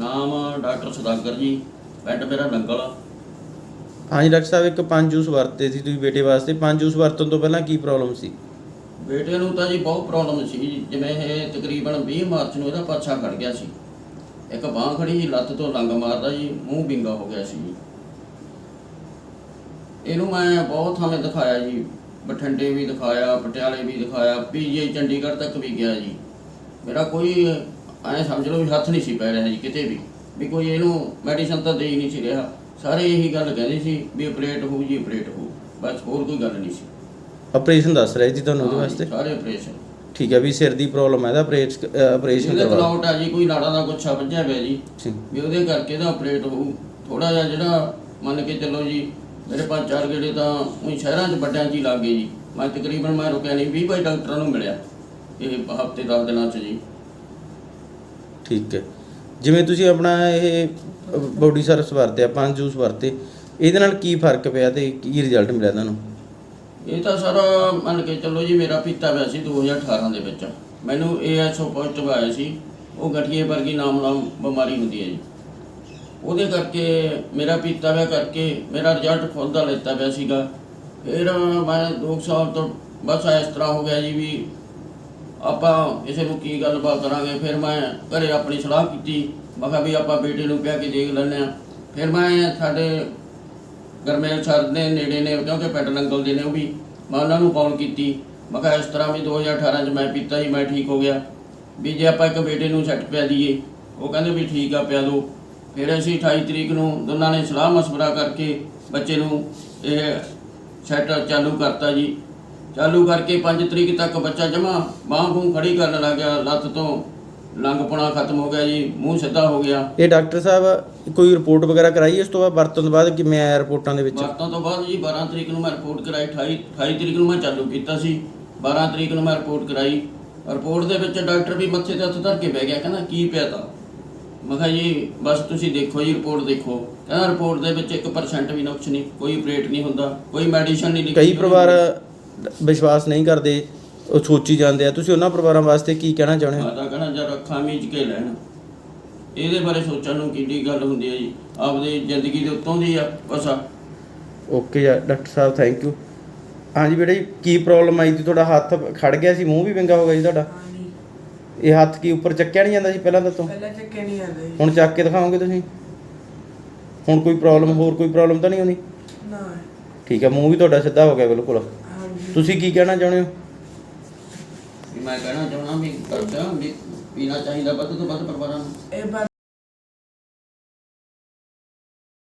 ਨਾਮ ਡਾਕਟਰ ਸੁਦਾਗਰ ਜੀ ਪਿੰਡ ਮੇਰਾ ਨੰਗਲ ਹਾਂਜੀ ਡਾਕਟਰ ਸਾਹਿਬ ਇੱਕ ਪੰਜ ਜੂਸ ਵਰਤੇ ਸੀ ਤੁਸੀਂ ਬੇਟੇ ਵਾਸਤੇ। ਪੰਜ ਜੂਸ ਵਰਤਣ ਤੋਂ ਪਹਿਲਾਂ ਕੀ ਪ੍ਰੋਬਲਮ ਸੀ? ਬੇਟੇ ਨੂੰ ਤਾਂ ਜੀ ਬਹੁਤ ਪ੍ਰੋਬਲਮ ਸੀ। ਜਿਵੇਂ ਇਹ ਤਕਰੀਬਨ 20 ਮਾਰਚ ਨੂੰ ਇਹਦਾ ਪਾਛਾ ਖੜ ਗਿਆ ਸੀ। ਇੱਕ ਬਾਂਹ ਖੜੀ ਜੀ ਲੱਤ ਤੋਂ ਲੰਗ ਮਾਰਦਾ ਜੀ ਮੂੰਹ ਵਿੰਗਾ ਹੋ ਗਿਆ ਸੀ ਇਹਨੂੰ ਮੈਂ ਬਹੁਤ ਥਾਵੇਂ ਦਿਖਾਇਆ ਜੀ। ਬਠਿੰਡੇ ਵੀ ਦਿਖਾਇਆ ਪਟਿਆਲੇ ਵੀ ਦਿਖਾਇਆ ਪੀਜੀਆਈ ਚੰਡੀਗੜ੍ਹ ਤੱਕ ਵੀ ਗਿਆ ਜੀ। ਮੇਰਾ ਕੋਈ ਐ ਸਮਝ ਲਓ ਵੀ ਹੱਥ ਨਹੀਂ ਸੀ ਪੈ ਰਿਹਾ ਜੀ ਕਿਤੇ ਵੀ। ਵੀ ਕੋਈ ਇਹਨੂੰ ਮੈਡੀਸਨ ਤਾਂ ਦੇ ਹੀ ਨਹੀਂ ਸੀ ਰਿਹਾ। ਸਾਰੇ ਇਹੀ ਗੱਲ ਕਹਿੰਦੇ ਸੀ ਵੀ ਆਪਰੇਟ ਹੋਊ ਜੀ ਆਪਰੇਟ ਹੋਊ। ਬਸ ਹੋਰ ਕੋਈ ਗੱਲ ਨਹੀਂ ਸੀ। ਆਪਰੇਸ਼ਨ ਦੱਸ ਰਹੇ ਜੀ ਤੁਹਾਨੂੰ ਉਹਦੇ ਹਾਂ ਜੀ, ਵਾਸਤੇ? ਸਾਰੇ ਆਪਰੇਸ਼ਨ ਠੀਕ ਹੈ ਵੀ ਸਿਰ ਦੀ ਪ੍ਰੋਬਲਮ ਹੈ ਇਹਦਾ ਆਪਰੇਸ਼ਨ ਇਹਦੇ ਕਰਵਾ। ਕਲਾਉਟ ਆ ਜੀ ਕੋਈ ਨਾੜਾ ਦਾ ਗੁੱਛਾ ਵੱਜਿਆ ਪਿਆ ਜੀ। ਠੀਕ। ਵੀ ਉਹਦੇ ਕਰਕੇ ਦਾ ਆਪਰੇਟ ਹੋਊ। ਥੋੜਾ ਜਿਹਾ ਜਿਹੜਾ ਮੰਨ ਕੇ ਚੱਲੋ ਜੀ ਮੇਰੇ ਪੰਜ ਚਾਰ ਗੇੜੇ ਤਾਂ ਉਹੀ ਸ਼ਹਿਰਾਂ 'ਚ ਵੱਡਿਆਂ 'ਚ ਹੀ ਲੱਗ ਗਏ ਜੀ। ਮੈਂ ਤਕਰੀਬਨ ਮੈਂ ਰੁਕਿਆ ਨਹੀਂ 20 ਬਾਈ ਡਾਕਟਰਾਂ ਨੂੰ ਮਿਲਿਆ। ਇਹ ਹਫ਼ਤੇ 10 ਦਿਨਾਂ 'ਚ ਜੀ। ਠੀਕ ਹੈ। ਜਿਵੇਂ ਤੁਸੀਂ ਆਪਣਾ ਇਹ ਬੋਡੀ ਸਰਵਿਸ ਵਰਤਿਆ ਪੰਜ ਜੂਸ ਵਰਤੇ, ਇਹਦੇ ਨਾਲ ਕੀ ਫ਼ਰਕ ਪਿਆ ਤੇ ਕੀ ਰਿਜ਼ਲਟ ਮਿਲਿਆ ਤੁਹਾਨੂੰ? ਇਹ ਤਾਂ ਸਰ ਮੰਨ ਕੇ ਚੱਲੋ ਜੀ, ਮੇਰਾ ਪੀਤਾ ਹੋਇਆ ਸੀ 2018 ਦੇ ਵਿੱਚ। ਮੈਨੂੰ ਏਐਸਓ ਪੋਜ਼ਿਟਿਵ ਆਇਆ ਸੀ। ਉਹ ਗਠੀਏ ਵਰਗੀ ਨਾਮ ਨਾਮ ਬਿਮਾਰੀ ਹੁੰਦੀ ਹੈ ਜੀ। ਉਹਦੇ ਕਰਕੇ ਮੇਰਾ ਪੀਤਾ ਹੋਇਆ ਕਰਕੇ ਮੇਰਾ ਰਿਜ਼ਲਟ ਖੁਦ ਦਾ ਲੈਤਾ ਪਿਆ ਸੀਗਾ। ਫਿਰ ਮੈਂ 2 ਸਾਲ ਤੋਂ ਬਸ ਇਸ ਤਰ੍ਹਾਂ ਹੋ ਗਿਆ ਜੀ ਵੀ ਆਪਾਂ ਕਿਸੇ ਨੂੰ ਕੀ ਗੱਲਬਾਤ ਕਰਾਂਗੇ? ਫਿਰ ਮੈਂ ਘਰੇ ਆਪਣੀ ਸਲਾਹ ਕੀਤੀ। ਮੈਂ ਕਿਹਾ ਵੀ ਆਪਾਂ ਬੇਟੇ ਨੂੰ ਪਿਆ ਕੇ ਦੇਖ ਲੈਂਦੇ ਆ ਫਿਰ ਮੈਂ ਸਾਡੇ ਗਰਮੇਲ ਸਰ ਦੇ ਨੇੜੇ ਨੇ, ਕਿਉਂਕਿ ਪਿੰਡ ਨੰਗਲ ਦੇ ਨੇ ਉਹ ਵੀ, ਮੈਂ ਉਹਨਾਂ ਨੂੰ ਫੋਨ ਕੀਤੀ। ਮੈਂ ਕਿਹਾ ਇਸ ਤਰ੍ਹਾਂ ਵੀ 2018 ਚ ਮੈਂ ਪੀਤਾ ਜੀ, ਮੈਂ ਠੀਕ ਹੋ ਗਿਆ। ਵੀ ਜੇ ਆਪਾਂ ਇੱਕ ਬੇਟੇ ਨੂੰ ਸੈੱਟ ਪਿਆ ਦਈਏ, ਉਹ ਕਹਿੰਦੇ ਵੀ ਠੀਕ ਆ, ਪਿਆ ਦੋ। ਫਿਰ ਅਸੀਂ 28 ਤਰੀਕ ਨੂੰ ਦੋਨਾਂ ਨੇ ਸਲਾਹ ਮਸ਼ਵਰਾ ਕਰਕੇ ਬੱਚੇ ਨੂੰ ਇਹ ਸੈੱਟ ਚਾਲੂ ਕਰਤਾ ਜੀ। ਚਾਲੂ ਕਰਕੇ 5 ਤਰੀਕ ਤੱਕ ਬੱਚਾ ਜਮਾ ਬਾਂਹ ਬੂੰ ਖੜੀ ਕਰਨ ਲੱਗ ਗਿਆ ਲੱਤ ਤੋਂ ਲੰਗਪੁਣਾ ਖਤਮ ਹੋ ਗਿਆ ਜੀ ਮੂੰਹ ਸਿੱਧਾ ਹੋ ਗਿਆ। ਇਹ ਡਾਕਟਰ ਸਾਹਿਬ ਕੋਈ ਰਿਪੋਰਟ ਵਗੈਰਾ ਕਰਾਈ ਇਸ ਤੋਂ ਬਾਅਦ ਵਰਤਣ ਤੋਂ ਬਾਅਦ ਕਿਵੇਂ ਆਇਆ ਰਿਪੋਰਟਾਂ ਦੇ ਵਿੱਚ? ਵਰਤੋਂ ਤੋਂ ਬਾਅਦ ਜੀ 12 ਤਰੀਕ ਨੂੰ ਮੈਂ ਰਿਪੋਰਟ ਕਰਾਈ 28 28 ਤਰੀਕ ਨੂੰ ਮੈਂ ਚਾਲੂ ਕੀਤਾ ਸੀ। 12 ਤਰੀਕ ਨੂੰ ਮੈਂ ਰਿਪੋਰਟ ਕਰਾਈ। ਰਿਪੋਰਟ ਦੇ ਵਿੱਚ ਡਾਕਟਰ ਵੀ ਮੱਥੇ ਤੇ ਹੱਥ ਧਰ ਕੇ ਬਹਿ ਗਿਆ ਕਹਿੰਦਾ ਕੀ ਪਿਆ ਤਾ? ਮੈਂ ਕਿਹਾ ਜੀ ਬਸ ਤੁਸੀਂ ਦੇਖੋ ਜੀ ਰਿਪੋਰਟ ਦੇਖੋ। ਕਹਿੰਦਾ ਰਿਪੋਰਟ ਦੇ ਵਿੱਚ 1% ਵੀ ਨੁਕਸ ਨਹੀਂ ਕੋਈ ਆਪਰੇਟ ਨਹੀਂ ਹੁੰਦਾ ਕੋਈ ਮੈਡੀਸਨ ਨਹੀਂ ਲਿਖੀ ਕਈ। ਪਰਿਵਾਰ ਵਿਸ਼ਵਾਸ ਨਹੀਂ ਕਰਦੇ ਉਹ ਸੋਚੀ ਜਾਂਦੇ ਆ। ਤੁਸੀਂ ਉਹਨਾਂ ਪਰਿਵਾਰਾਂ ਵਾਸਤੇ ਕੀ ਕਹਿਣਾ ਚਾਹੁੰਦੇ ਹੋ? ਮੈਂ ਤਾਂ ਕਹਿਣਾ ਜਦ ਅੱਖਾਂ ਮੀਚ ਕੇ ਲੈਣ ਇਹਦੇ ਬਾਰੇ ਸੋਚਣ ਨੂੰ ਕਿੱਡੀ ਗੱਲ ਹੁੰਦੀ ਹੈ ਜੀ। ਆਪਦੀ ਜ਼ਿੰਦਗੀ ਦੇ ਉੱਤੋਂ ਦੀ ਆ ਬਸ ਆ। ਓਕੇ ਜੀ ਡਾਕਟਰ ਸਾਹਿਬ ਥੈਂਕ ਯੂ ਹਾਂਜੀ ਬੇਟਾ ਜੀ ਕੀ ਪ੍ਰੋਬਲਮ ਆਈ? ਸੀ ਤੁਹਾਡਾ ਹੱਥ ਖੜ ਗਿਆ ਸੀ ਮੂੰਹ ਵੀ ਵਿੰਗਾ ਹੋ ਗਿਆ ਜੀ ਤੁਹਾਡਾ? ਹਾਂਜੀ। ਇਹ ਹੱਥ ਕੀ ਉੱਪਰ ਚੱਕਿਆ ਨਹੀਂ ਜਾਂਦਾ ਸੀ ਪਹਿਲਾਂ ਤਾਂ ਤੋਂ? ਪਹਿਲਾਂ ਚੱਕੇ ਨਹੀਂ ਆਉਂਦੇ ਹੁਣ ਚੱਕ ਕੇ ਦਿਖਾਓਗੇ ਤੁਸੀਂ? ਹੁਣ ਕੋਈ ਪ੍ਰੋਬਲਮ ਹੋਰ ਕੋਈ ਪ੍ਰੋਬਲਮ ਤਾਂ ਨਹੀਂ ਆਉਂਦੀ? ਨਾ। ਠੀਕ ਹੈ ਮੂੰਹ ਵੀ ਤੁਹਾਡਾ ਸਿੱਧਾ ਹੋ ਗਿਆ ਬਿਲਕੁਲ। ਤੁਸੀਂ ਕੀ ਕਹਿਣਾ ਚਾਹੁੰਦੇ ਹੋ? ਵੀ ਮੈਂ ਕਹਿਣਾ ਚਾਹੁੰਦਾ ਵੀ ਕਰਦਾ ਵੀ ਪੀਣਾ ਚਾਹੀਦਾ ਵੱਧ ਤੋਂ ਵੱਧ ਪਰਿਵਾਰਾਂ ਨੂੰ। ਇਹ ਬਾਤ